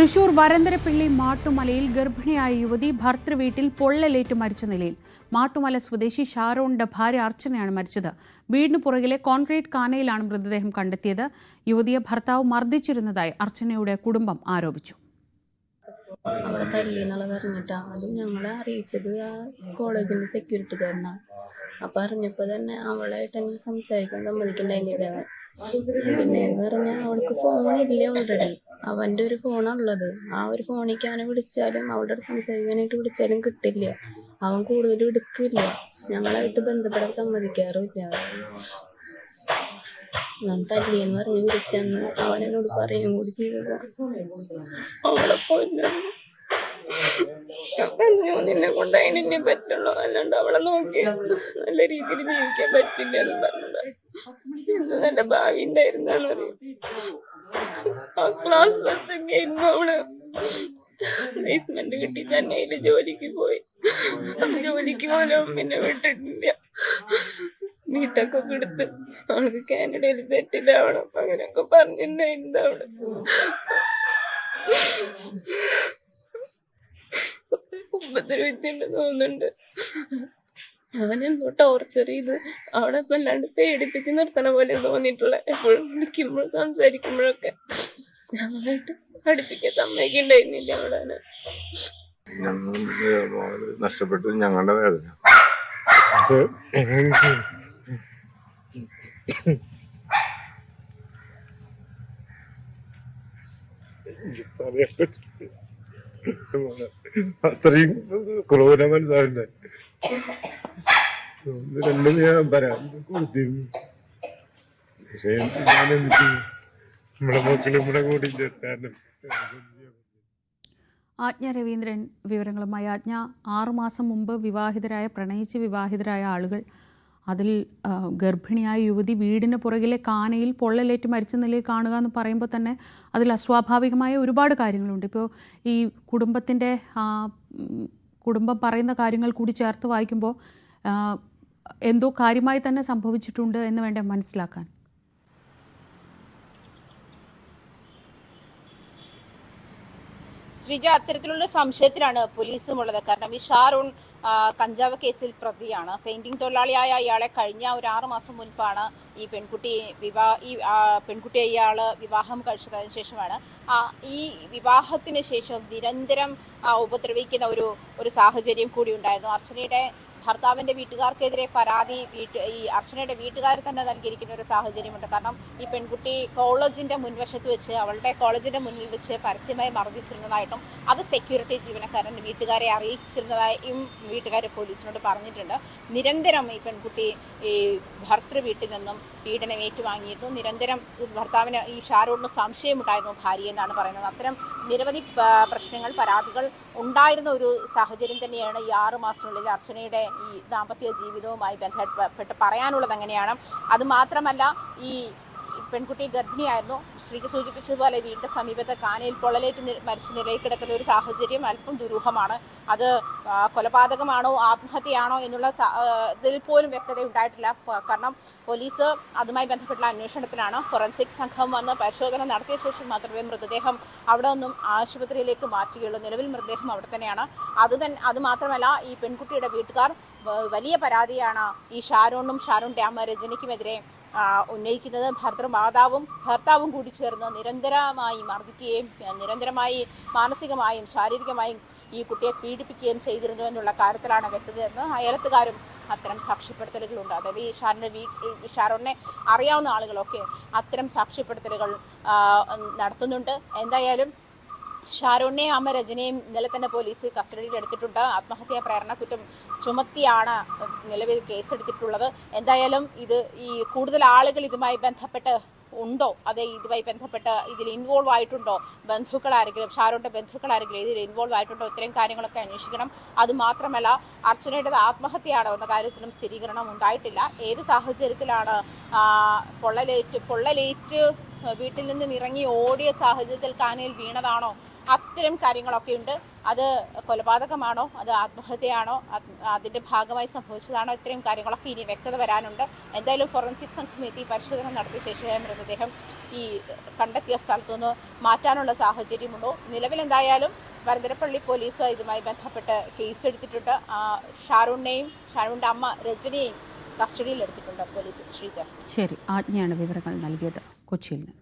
തൃശൂർ വരന്തരപ്പിള്ളി മാട്ടുമലയിൽ ഗർഭിണിയായ യുവതി ഭർത്തൃവീട്ടിൽ പൊള്ളലേറ്റ് മരിച്ച നിലയിൽ. മാട്ടുമല സ്വദേശി ഷാരോണിന്റെ ഭാര്യ അർച്ചനയാണ് മരിച്ചത്. വീടിന് പുറകിലെ കോൺക്രീറ്റ് കാനയിലാണ് മൃതദേഹം കണ്ടെത്തിയത്. യുവതിയെ ഭർത്താവ് മർദ്ദിച്ചിരുന്നതായി അർച്ചനയുടെ കുടുംബം ആരോപിച്ചു. അവിടെ ഞങ്ങളെ അറിയിച്ചത് കോളേജിന്റെ സെക്യൂരിറ്റി അപ്പൊ അറിഞ്ഞപ്പോ തന്നെ അവളായിട്ട് സംസാരിക്കാൻ പിന്നെ എന്ന് പറഞ്ഞാൽ അവൾക്ക് ഫോണില്ല ഓൾറെഡി അവന്റെ ഒരു ഫോണുള്ളത് ആ ഒരു ഫോണിലേക്ക് അവനെ വിളിച്ചാലും അവളുടെ സംസാരിക്കാനായിട്ട് വിളിച്ചാലും കിട്ടില്ല. അവൻ കൂടുതലും എടുക്കില്ല. ഞങ്ങളായിട്ട് ബന്ധപ്പെടാൻ സമ്മതിക്കാറുമില്ല. ഞാൻ തല്ലിയെന്ന് പറഞ്ഞ് വിളിച്ചെന്ന് അവൻ എന്നോട് പറയുകയും കൂടി ചെയ്തത്. അവളെ നിന്നെ കൊണ്ട് അതിനെ പറ്റുള്ളൂ. അല്ലാണ്ട് അവളെ നോക്കി നല്ല രീതിയിൽ ജീവിക്കാൻ പറ്റില്ല എന്ന് പറഞ്ഞത്. ഇന്ന് നല്ല ഭാവി ഉണ്ടായിരുന്നാന്ന് ആ ക്ലാസ് ബസ് ആയിരുന്നു പ്ലേസ്മെന്റ് കിട്ടി ചെന്നൈയിൽ ജോലിക്ക് പോയി. ജോലിക്ക് പോലും പിന്നെ വിട്ടിട്ടില്ല. വീട്ടൊക്കെ കൊടുത്ത് അവൾക്ക് കാനഡയിൽ സെറ്റിൽ ആവണം അങ്ങനെയൊക്കെ പറഞ്ഞിട്ടുണ്ടായിരുന്നു അവൾ. ഉപദ്രവിച്ചിട്ടുണ്ട് തോന്നുന്നുണ്ട്. അവനെന്തോ ടോർച്ചർ ചെയ്ത് അവിടെ വല്ലാണ്ട് പേടിപ്പിച്ച് നിർത്തണ പോലെ തോന്നിയിട്ടുള്ള എപ്പോഴും വിളിക്കുമ്പോഴും സംസാരിക്കുമ്പോഴൊക്കെ ഞങ്ങളായിട്ട് പഠിപ്പിക്കാൻ സമ്മതിക്കണ്ടായിരുന്നില്ല അവിടെ ഞങ്ങൾ നഷ്ടപ്പെട്ടത് ഞങ്ങളുടെ വേദന. അത്രയും ക്രൂര മനസ്സാവില്ല രണ്ടും ഞാൻ പരാതി കൊടുത്തിരുന്നു പക്ഷെ ഞാൻ നമ്മുടെ മക്കളും കൂടെ ആജ്ഞ രവീന്ദ്രൻ വിവരങ്ങളുമായി ആജ്ഞ. ആറുമാസം മുമ്പ് വിവാഹിതരായ പ്രണയിച്ച് വിവാഹിതരായ ആളുകൾ അതിൽ ഗർഭിണിയായ യുവതി വീടിന് പുറകിലെ കാനയിൽ പൊള്ളലേറ്റ് മരിച്ച നിലയിൽ കാണുക എന്ന് പറയുമ്പോൾ തന്നെ അതിൽ അസ്വാഭാവികമായ ഒരുപാട് കാര്യങ്ങളുണ്ട്. ഇപ്പോൾ ഈ കുടുംബത്തിന്റെ കുടുംബം പറയുന്ന കാര്യങ്ങൾ കൂടി ചേർത്ത് വായിക്കുമ്പോൾ എന്തോ കാര്യമായി തന്നെ സംഭവിച്ചിട്ടുണ്ട് എന്ന് വേണ്ട മനസ്സിലാക്കാൻ? ശ്രീജ അത്തരത്തിലുള്ള സംശയത്തിലാണ് പോലീസും ഉള്ളത് കാരണം ഈ ഷാറൂൺ കഞ്ചാവ് കേസിൽ പ്രതിയാണ്. പെയിന്റിംഗ് തൊഴിലാളിയായ ഇയാളെ കഴിഞ്ഞ ഒരു ആറ് മാസം മുൻപാണ് ഈ പെൺകുട്ടി വിവാഹ ഈ പെൺകുട്ടി പെൺകുട്ടിയെ ഇയാൾ വിവാഹം കഴിച്ചതിന് ശേഷമാണ്. ഈ വിവാഹത്തിന് ശേഷം നിരന്തരം ഉപദ്രവിക്കുന്ന ഒരു ഒരു സാഹചര്യം കൂടി ഉണ്ടായിരുന്നു. അർച്ചനയുടെ ഭർത്താവിന്റെ വീട്ടുകാർക്കെതിരെ പരാതി വീട്ട് ഈ അർച്ചനയുടെ വീട്ടുകാർ തന്നെ നൽകിയിരിക്കുന്ന ഒരു സാഹചര്യമുണ്ട്. കാരണം ഈ പെൺകുട്ടി കോളേജിന്റെ മുൻവശത്ത് വെച്ച് അവളുടെ കോളേജിന്റെ മുന്നിൽ വെച്ച് പരസ്യമായി മർദ്ദിച്ചിരുന്നതായിട്ടും അത് സെക്യൂരിറ്റി ജീവനക്കാരൻ വീട്ടുകാരെ അറിയിച്ചിരുന്നതായും വീട്ടുകാർ പോലീസിനോട് പറഞ്ഞിട്ടുണ്ട്. നിരന്തരം ഈ പെൺകുട്ടി ഈ ഭർത്തൃ വീട്ടിൽ നിന്നും പീഡനം ഏറ്റുവാങ്ങിയിരുന്നു. നിരന്തരം ഭർത്താവിന് ഈ ഷാരോടിന് സംശയമുണ്ടായിരുന്നു ഭാര്യ എന്നാണ് പറയുന്നത്. അത്തരം നിരവധി പ്രശ്നങ്ങൾ പരാതികൾ ഉണ്ടായിരുന്ന ഒരു സാഹചര്യം തന്നെയാണ് ഈ ആറ് മാസത്തിനുള്ളിൽ അർച്ചനയുടെ ഈ ദാമ്പത്യ ജീവിതവുമായി ബന്ധപ്പെട്ട് പറയാനുള്ളത് അങ്ങനെയാണ് അത് മാത്രമല്ല ഈ പെൺകുട്ടി ഗർഭിണിയായിരുന്നു. ശ്രീജി സൂചിപ്പിച്ചതുപോലെ വീടിന്റെ സമീപത്തെ കാനയിൽ പൊള്ളലേറ്റ് മരിച്ച നിലയിൽ കിടക്കുന്ന ഒരു സാഹചര്യം അല്പം ദുരൂഹമാണ്. അത് കൊലപാതകമാണോ ആത്മഹത്യയാണോ എന്നുള്ള ഇതിൽ പോലും വ്യക്തത ഉണ്ടായിട്ടില്ല. കാരണം പോലീസ് അതുമായി ബന്ധപ്പെട്ടുള്ള അന്വേഷണത്തിലാണ് ഫോറൻസിക് സംഘം വന്ന് പരിശോധന നടത്തിയ ശേഷം മാത്രമേ മൃതദേഹം അവിടെ നിന്നും ആശുപത്രിയിലേക്ക് മാറ്റുകയുള്ളൂ. നിലവിൽ മൃതദേഹം അവിടെ തന്നെയാണ്. അത് തന്നെ അത് മാത്രമല്ല ഈ പെൺകുട്ടിയുടെ വീട്ടുകാർ വലിയ പരാതിയാണ് ഈ ഷാരോണും ഷാരൂൺ അമ്മ രജനിക്കുമെതിരെ ആ, ഉന്നയിക്കുന്നത്. ഭർത്തൃമാതാവും ഭർത്താവും കൂടി ചേർന്ന് നിരന്തരമായി മർദ്ദിക്കുകയും നിരന്തരമായി മാനസികമായും ശാരീരികമായും ഈ കുട്ടിയെ പീഡിപ്പിക്കുകയും ചെയ്തിരുന്നു എന്നുള്ള കാര്യത്തിലാണ് വ്യക്തതയെന്ന് അയലത്തുകാരും അത്തരം സാക്ഷ്യപ്പെടുത്തലുകളുണ്ട്. അതായത് ഈ ഷാറിന്റെ വീ ഷാറോണിനെ അറിയാവുന്ന ആളുകളൊക്കെ അത്തരം സാക്ഷ്യപ്പെടുത്തലുകൾ നടത്തുന്നുണ്ട്. എന്തായാലും ഷാരോണിനെയും അമ്മ രജനയും ഇന്നലെ തന്നെ പോലീസ് കസ്റ്റഡിയിൽ എടുത്തിട്ടുണ്ട്. ആത്മഹത്യാ പ്രേരണ കുറ്റം ചുമത്തിയാണ് നിലവിൽ കേസെടുത്തിട്ടുള്ളത്. എന്തായാലും ഇത് ഈ കൂടുതൽ ആളുകൾ ഇതുമായി ബന്ധപ്പെട്ട് ഉണ്ടോ? അതെ ഇതുമായി ബന്ധപ്പെട്ട് ഇതിൽ ഇൻവോൾവ് ആയിട്ടുണ്ടോ? ബന്ധുക്കൾ ആരെങ്കിലും ഷാരോന്റെ ബന്ധുക്കൾ ആരെങ്കിലും ഇതിൽ ഇൻവോൾവ് ആയിട്ടുണ്ടോ? ഇത്രയും കാര്യങ്ങളൊക്കെ അന്വേഷിക്കണം. അത് മാത്രമല്ല അർച്ചനയുടേത് ആത്മഹത്യയാണോ എന്ന കാര്യത്തിലും സ്ഥിരീകരണം ഉണ്ടായിട്ടില്ല. ഏത് സാഹചര്യത്തിലാണ് പൊള്ളലേറ്റ് പൊള്ളലേറ്റ് വീട്ടിൽ നിന്നും ഇറങ്ങി ഓടിയ സാഹചര്യത്തിൽ കാനയിൽ വീണതാണോ അത്തരം കാര്യങ്ങളൊക്കെ ഉണ്ട്. അത് കൊലപാതകമാണോ? അത് ആത്മഹത്യയാണോ? അതിന്റെ ഭാഗമായി സംഭവിച്ചതാണോ? ഇത്രയും കാര്യങ്ങളൊക്കെ ഇനി വ്യക്തത വരാനുണ്ട്. എന്തായാലും ഫോറൻസിക് സംഘം എത്തി പരിശോധന നടത്തിയ ശേഷമേ മൃതദേഹം ഈ കണ്ടെത്തിയ സ്ഥലത്തു നിന്ന് മാറ്റാനുള്ള സാഹചര്യമുണ്ടോ നിലവിൽ എന്തായാലും വരന്തരപ്പള്ളി പോലീസ് ഇതുമായി ബന്ധപ്പെട്ട് കേസ് എടുത്തിട്ടുണ്ട് ഷാരൂണിനെയും ഷാരൂണിന്റെ അമ്മ രജനിയെയും കസ്റ്റഡിയിൽ എടുത്തിട്ടുണ്ട് പോലീസ് ശ്രീജ. ശരി ആജ്ഞയാണ് വിവരങ്ങൾ നൽകിയത്. കൊച്ചിയിൽ നിന്ന്.